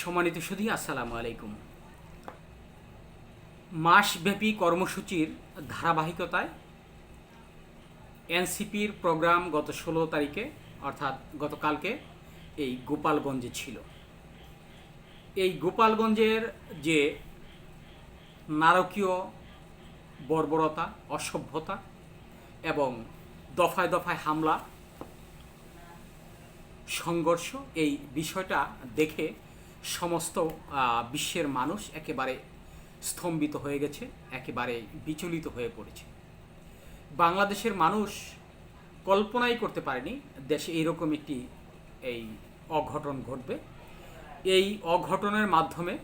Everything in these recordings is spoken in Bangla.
সম্মানিত সুধী আসসালামু আলাইকুম। মাসব্যাপী কর্মসূচির ধারাবাহিকতায় এনসিপির প্রোগ্রাম গত ষোলো তারিখে, অর্থাৎ গতকালকে, এই গোপালগঞ্জে ছিল। এই গোপালগঞ্জের যে নারকীয় বর্বরতা, অসভ্যতা এবং দফায় দফায় হামলা, সংঘর্ষ, এই বিষয়টা দেখে সমস্ত বিশ্বের মানুষ একেবারে স্তম্ভিত হয়ে গেছে, একেবারে বিচলিত হয়ে পড়েছে। বাংলাদেশের মানুষ কল্পনাই করতে পারেনি দেশে এইরকম একটি, এই অঘটন ঘটবে। এই অঘটনের মাধ্যমে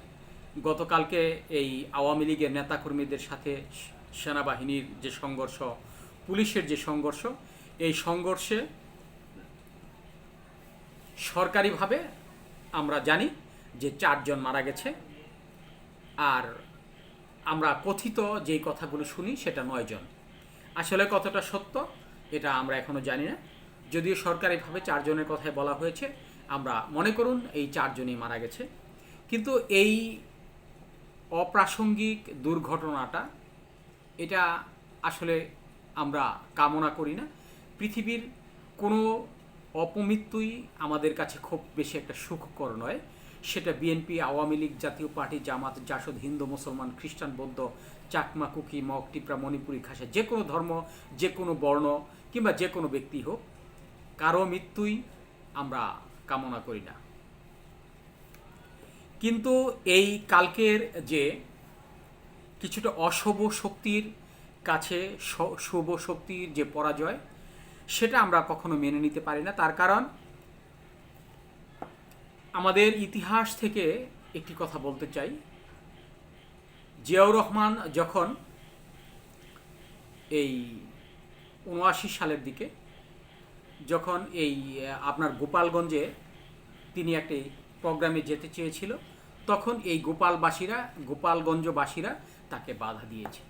গতকালকে এই আওয়ামী লীগের নেতাকর্মীদের সাথে সেনাবাহিনীর যে সংঘর্ষ, পুলিশের যে সংঘর্ষ, এই সংঘর্ষে সরকারিভাবে আমরা জানি যে চারজন মারা গেছে। আর আমরা কথিত যেই কথাগুলো শুনি, সেটা নয়জন আসলে কতটা সত্য, এটা আমরা এখনও জানি না। যদিও সরকারিভাবে চারজনের কথাই বলা হয়েছে, আমরা মনে করুন এই চারজনই মারা গেছে। কিন্তু এই অপ্রাসঙ্গিক দুর্ঘটনাটা, এটা আসলে আমরা কামনা করি না। পৃথিবীর কোনো অপমৃত্যুই আমাদের কাছে খুব বেশি একটা সুখকর নয়। সেটা বিএনপি, আওয়ামী লীগ জাতীয় পার্টি, জামাত, জাসদ, হিন্দু, মুসলমান, খ্রিস্টান, বৌদ্ধ, চাকমা, কুকি, মগ, টিপরা, মণিপুরি, খাসা, যে কোনো ধর্ম, যে কোনো বর্ণ কিংবা যে কোনো ব্যক্তি হোক, কারও মৃত্যুই আমরা কামনা করি না। কিন্তু এই কালকের যে কিছুটা অশুভ শক্তির কাছে শুভ শক্তির যে পরাজয়, সেটা আমরা কখনো মেনে নিতে পারি না। তার কারণ আমাদের ইতিহাস থেকে একটি কথা বলতে চাই। জিয়াউর রহমান যখন এই উনআশি সালের দিকে যখন এই আপনার গোপালগঞ্জে তিনি একটি প্রোগ্রামে যেতে চেয়েছিল, তখন এই গোপালবাসীরা, গোপালগঞ্জবাসীরা তাকে বাধা দিয়েছে।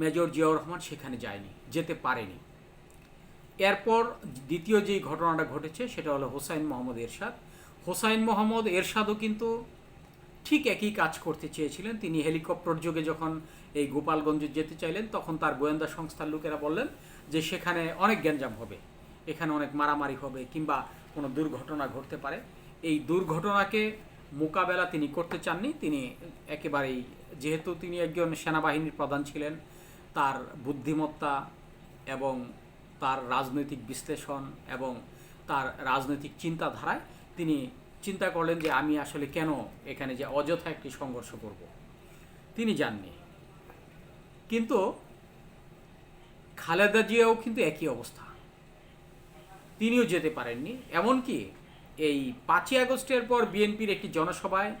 মেজর জিয়াউর রহমান সেখানে যায়নি, যেতে পারেনি। এরপর দ্বিতীয় যেই ঘটনাটা ঘটেছে, সেটা হলো হোসাইন মোহাম্মদ এরশাদ। হোসাইন মোহাম্মদ এরশাদও কিন্তু ঠিক একই কাজ করতে চেয়েছিলেন। তিনি হেলিকপ্টার যোগে যখন এই গোপালগঞ্জে যেতে চাইলেন, তখন তার গোয়েন্দা সংস্থার লোকেরা বললেন যে সেখানে অনেক গ্যাঞ্জাম হবে, এখানে অনেক মারামারি হবে কিংবা কোনো দুর্ঘটনা ঘটতে পারে। এই দুর্ঘটনাকে মোকাবেলা তিনি করতে চাননি। তিনি একেবারেই, যেহেতু তিনি একজন সেনাবাহিনীর প্রধান ছিলেন, তার বুদ্ধিমত্তা এবং তার রাজনৈতিক বিশ্লেষণ এবং তার রাজনৈতিক চিন্তাধারায় তিনি চিন্তা করলেন যে আমি আসলে কেন এখানে যে অযথা একটি সংঘর্ষ করব। তিনি যাননি। কিন্তু খালেদা জিয়াও কিন্তু একই অবস্থা। তিনিও যেতে পারেননি। এমনকি এই পাঁচই আগস্টের পর বিএনপির একটি জনসভায়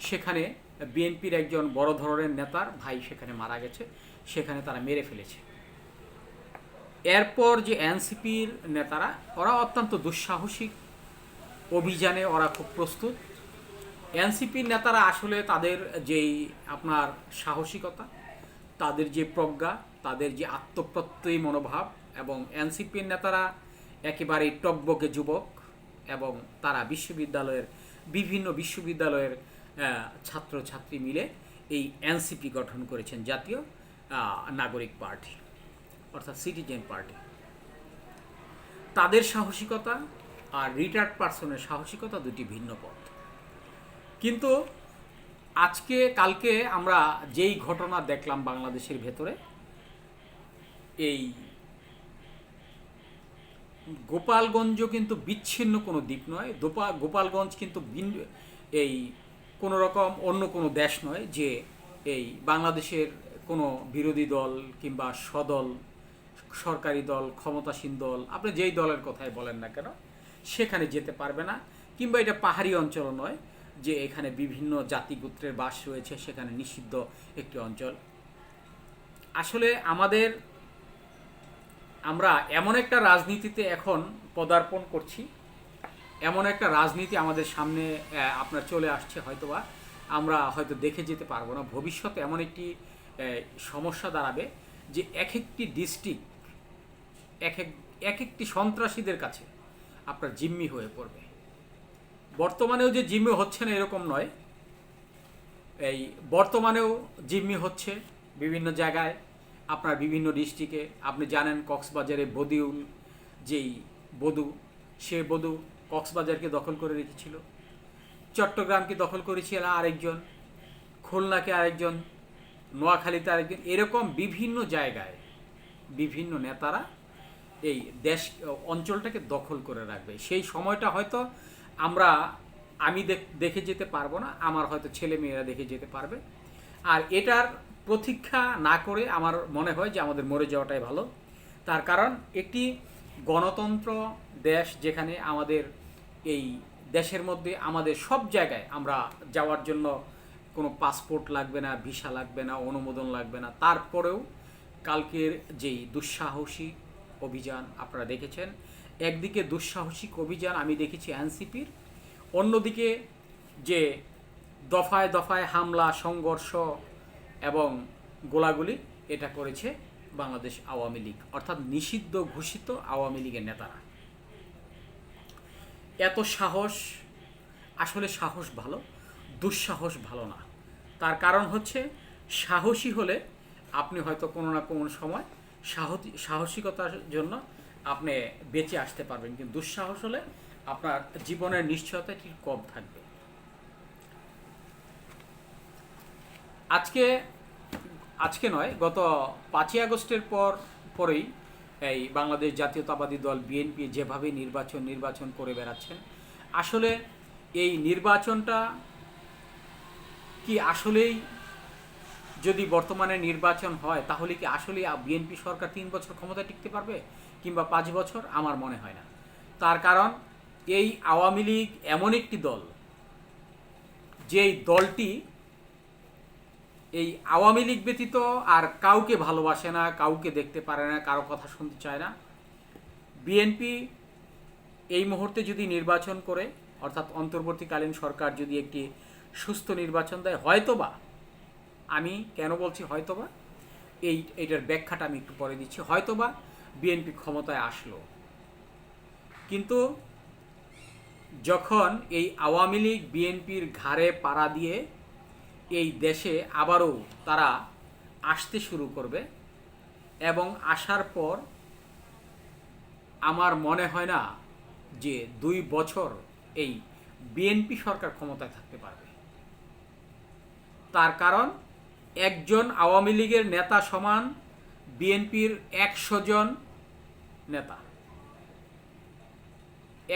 সেখানে বিএনপির একজন বড় ধরনের নেতার ভাই সেখানে মারা গেছে। সেখানে তারা মেরে ফেলেছে। এরপর যে এনসিপির নেতারা, ওরা অত্যন্ত দুঃসাহসিক অভিযানে ওরা খুব প্রস্তুত। এনসিপির নেতারা আসলে তাদের যেই আপনার সাহসিকতা, তাদের যে প্রজ্ঞা, তাদের যে আত্মপ্রত্যয়ী মনোভাব এবং এনসিপির নেতারা একেবারেই টকবকে যুবক এবং তারা বিশ্ববিদ্যালয়ের বিভিন্ন বিশ্ববিদ্যালয়ের ছাত্রছাত্রী মিলে এই এনসিপি গঠন করেছেন জাতীয় নাগরিক পার্টি। অর্থাৎ সিটিজেন পার্টি তাদের সাহসিকতা আর রিটায়ার্ড পার্সনের সাহসিকতা দুটি ভিন্ন পথ। কিন্তু আজকে, কালকে আমরা যেই ঘটনা দেখলাম বাংলাদেশের ভেতরে, এই গোপালগঞ্জ কিন্তু বিচ্ছিন্ন কোনো দ্বীপ নয়, দোপা, গোপালগঞ্জ কিন্তু এই কোনো রকম অন্য কোনো দেশ নয় যে এই বাংলাদেশের কোনো বিরোধী দল কিংবা সদল সরকারি দল, ক্ষমতাসীন দল, আপনি যেই দলের কথাই বলেন না কেন, সেখানে যেতে পারবে না। কিংবা এটা পাহাড়ি অঞ্চল নয় যে এখানে বিভিন্ন জাতিগোত্রের বাস রয়েছে, সেখানে নিষিদ্ধ একটি অঞ্চল। আসলে আমাদের, আমরা এমন একটা রাজনীতিতে এখন পদার্পণ করছি। এমন একটা রাজনীতি আমাদের সামনে আপনার চলে আসছে হয়তোবা। আমরা হয়তো দেখে যেতে পারব না। ভবিষ্যতে এমন একটি সমস্যা দাঁড়াবে যে এক একটি ডিস্ট্রিক্ট এক এক এক একটি সন্ত্রাসীদের কাছে আপনার জিম্মি হয়ে পড়বে। বর্তমানেও যে জিম্মি হচ্ছে না এরকম নয়। এই বর্তমানেও জিম্মি হচ্ছে বিভিন্ন জায়গায়, আপনার বিভিন্ন ডিস্ট্রিক্টে। আপনি জানেন কক্সবাজারে বদিউল যেই বধু, সে বধু কক্সবাজারকে দখল করে রেখেছিল। চট্টগ্রামকে দখল করেছিল আরেকজন, খুলনাকে আরেকজন, নোয়াখালীতে আরেকজন। এরকম বিভিন্ন জায়গায় বিভিন্ন নেতারা এই দেশ, অঞ্চলটাকে দখল করে রাখবে। সেই সময়টা হয়তো আমরা, আমি দেখ- যেতে পারব না, আমার হয়তো ছেলে মেয়েরা দেখে যেতে পারবে। আর এটার প্রতীক্ষা না করে আমার মনে হয় যে আমাদের মরে যাওয়াটাই ভালো। তার কারণ একটি গণতন্ত্র দেশ যেখানে আমাদের এই দেশের মধ্যে আমাদের সব জায়গায় আমরা যাওয়ার জন্য কোনো পাসপোর্ট লাগবে না, ভিসা লাগবে না, অনুমোদন লাগবে না, তারপরেও কালকের যেই দুঃসাহসিক অভিযান আপনারা দেখেছেন। একদিকে দুঃসাহসিক অভিযান আমি দেখেছি এনসিপির, অন্যদিকে যে দফায় দফায় হামলা, সংঘর্ষ এবং গোলাগুলি এটা করেছে বাংলাদেশ আওয়ামী লীগ, অর্থাৎ নিষিদ্ধ ঘোষিত আওয়ামী লীগের নেতারা। এত সাহস, আসলে সাহস ভালো, দুঃসাহস ভালো না। তার কারণ হচ্ছে সাহসী হলে আপনি হয়তো কোনো না কোনো সময় সাহসিকতার জন্য আপনি বেঁচে আসতে পারবেন। কিন্তু দুঃসাহস হলে আপনার জীবনের নিশ্চয়তা ঠিক কম থাকবে। আজকে আজকে নয়, গত পাঁচই আগস্টের পর, পরেই এই বাংলাদেশ জাতীয়তাবাদী দল বিএনপি যেভাবে নির্বাচন নির্বাচন করে বেড়াচ্ছেন আসলে এই নির্বাচনটা কি আসলেই যদি বর্তমানে নির্বাচন হয়, তাহলে কি আসলে বিএনপি সরকার তিন বছর ক্ষমতা টিকতে পারবে? কিংবা পাঁচ বছর? আমার মনে হয় না। তার কারণ, এই আওয়ামী লীগ এমন একটি দল, যেই দলটি এই আওয়ামী লীগ ব্যতীত আর কাউকে ভালোবাসে না, কাউকে দেখতে পারে না, কারও কথা শুনতে চায় না। বিএনপি এই মুহূর্তে যদি নির্বাচন করে, অর্থাৎ অন্তর্বর্তীকালীন সরকার যদি একটি সুস্থ নির্বাচন দেয়, হয়তোবা আমি কেন বলছি হয়তোবা? এই এটার ব্যাখ্যাটা আমি একটু পরে দিচ্ছি। হয়তোবা বিএনপি ক্ষমতায় আসলো। কিন্তু যখন এই আওয়ামী লীগ বিএনপির ঘাড়ে পাড়া দিয়ে এই দেশে আবারও তারা আসতে শুরু করবে এবং আসার পর আমার মনে হয় না যে দুই বছর এই বিএনপি সরকার ক্ষমতায় থাকতে পারবে। তার কারণ একজন আওয়ামী লীগের নেতা সমান বিএনপির একশো জন নেতা।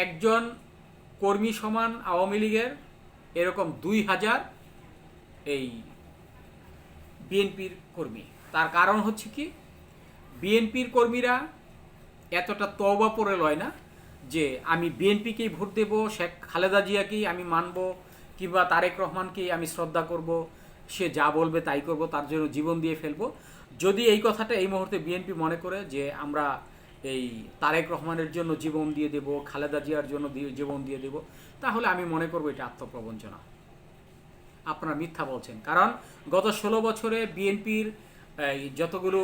একজন কর্মী সমান আওয়ামী লীগের এরকম দুই হাজার এই বিএনপির কর্মী। তার কারণ হচ্ছে কি? বিএনপির কর্মীরা এতটা তওবা পড়ে লয় না যে আমি বিএনপিকেই ভোট দেব, শেখ খালেদা জিয়াকেই আমি মানব কিংবা তারেক রহমানকেই আমি শ্রদ্ধা করব। সে যা বলবে তাই করব, তার জন্য জীবন দিয়ে ফেলব। যদি এই কথাটা এই মুহূর্তে বিএনপি মনে করে যে আমরা এই তারেক রহমানের জন্য জীবন দিয়ে দেব, খালেদা জিয়ার জন্য জীবন দিয়ে দেব, তাহলে আমি মনে করব এটা আত্মপ্রবঞ্চনা। আপনারা মিথ্যা বলছেন। কারণ গত ষোলো বছরে বিএনপির যতগুলো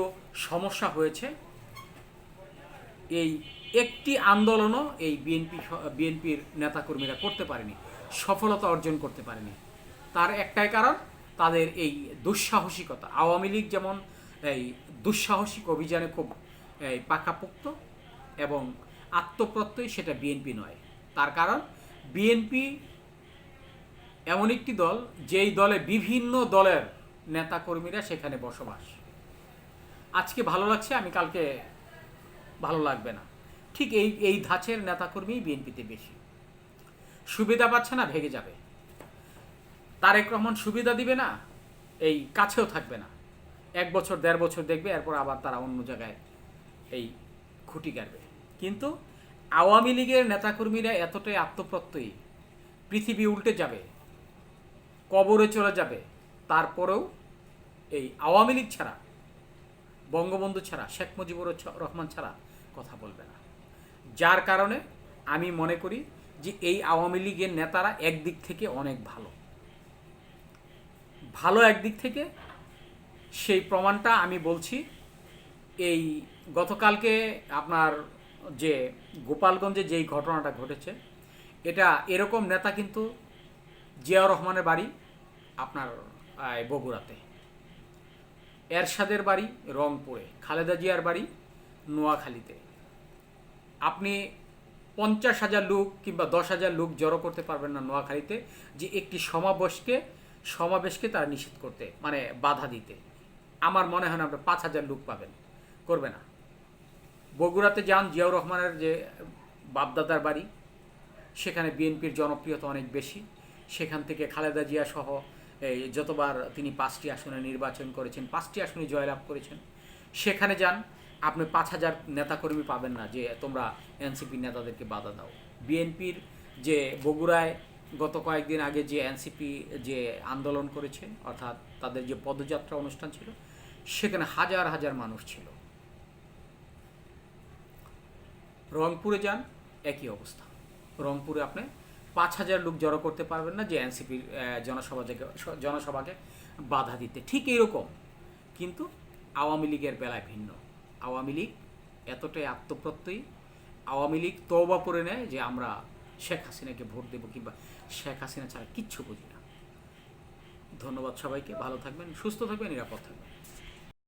সমস্যা হয়েছে, এই একটি আন্দোলনও এই বিএনপি বিএনপির নেতাকর্মীরা করতে পারেনি, সফলতা অর্জন করতে পারেনি। তার একটাই কারণ তাদের এই দুঃসাহসিকতা। আওয়ামী লীগ যেমন, এই দুঃসাহসিক অভিযানে খুব পাকাপোক্ত এবং আত্মপ্রত্যয় সেটা বিএনপি নয়। তার কারণ বিএনপি এমন একটি দল, যেই দলে বিভিন্ন দলের নেতাকর্মীরা সেখানে বসবাস। আজকে ভালো লাগছে, আমি কালকে ভালো লাগবে না। ঠিক এই এই ধাঁচের নেতাকর্মী বিএনপিতে বেশি। সুবিধা পাচ্ছে না ভেগে যাবে। তারেক রহমান সুবিধা দিবে না, এই কাছেও থাকবে না। এক বছর, দেড় বছর দেখবে, এরপর আবার তারা অন্য জায়গায় এই খুঁটি গাড়বে। কিন্তু আওয়ামী লীগের নেতাকর্মীরা এতটাই আত্মপ্রত্যয়ী, পৃথিবী উল্টে যাবে, কবরে চলে যাবে, তারপরেও এই আওয়ামী লীগ ছাড়া, বঙ্গবন্ধু ছাড়া, শেখ মুজিবুর রহমান ছাড়া কথা বলবে না। যার কারণে আমি মনে করি যে এই আওয়ামী লীগের নেতারা একদিক থেকে অনেক ভালো। ভালো একদিক থেকে সেই প্রমাণটা আমি বলছি। এই গতকালকে আপনার যে গোপালগঞ্জে যেই ঘটনাটা ঘটেছে, এটা এরকম নেতা কিন্তু জিয়াউর রহমানের বাড়ি, আপনার বগুড়াতে। এরশাদের বাড়ি, রংপুরে। খালেদা জিয়ার বাড়ি, নোয়াখালীতে। আপনি পঞ্চাশ হাজার লোক কিংবা দশ হাজার লোক জড়ো করতে পারবেন না নোয়াখালীতে, যে একটি সমাবেশকে সমাবেশকে তারা নিষেধ করতে মানে বাধা দিতে। আমার মনে হয় না আপনার পাঁচ হাজার লোক পাবেন। করবে না। বগুড়াতে যান, জিয়াউর রহমানের যে বাপদাদার বাড়ি, সেখানে বিএনপির জনপ্রিয়তা অনেক বেশি। সেখান থেকে খালেদা জিয়া সহ এই যতবার তিনি পাঁচটি আসনে নির্বাচন করেছেন, পাঁচটি আসনে জয়লাভ করেছেন, সেখানে যান, আপনি পাঁচ হাজার নেতাকর্মী পাবেন না যে তোমরা এনসিপির নেতাদেরকে বাধা দাও। বিএনপির যে বগুড়ায় গত কয়েকদিন আগে যে এনসিপি যে আন্দোলন করেছে, অর্থাৎ তাদের যে পদযাত্রা অনুষ্ঠান ছিল, সেখানে হাজার হাজার মানুষ ছিল। রংপুরে যান, একই অবস্থা। রংপুরে আপনি পাঁচ হাজার লোক জড়ো করতে পারবেন না যে এনসিপির জনসভা থেকে, জনসভাকে বাধা দিতে। ঠিক এরকম, কিন্তু আওয়ামী লীগের বেলায় ভিন্ন। আওয়ামী লীগ এতটাই আত্মপ্রত্যয়ী, আওয়ামী লীগ তওবা করে নেয় যে আমরা শেখ হাসিনাকে ভোট দেবো কিংবা শেখ হাসিনা ছাড়া কিচ্ছু বুঝি না। ধন্যবাদ সবাইকে, ভালো থাকবেন, সুস্থ থাকবেন, নিরাপদ থাকবেন।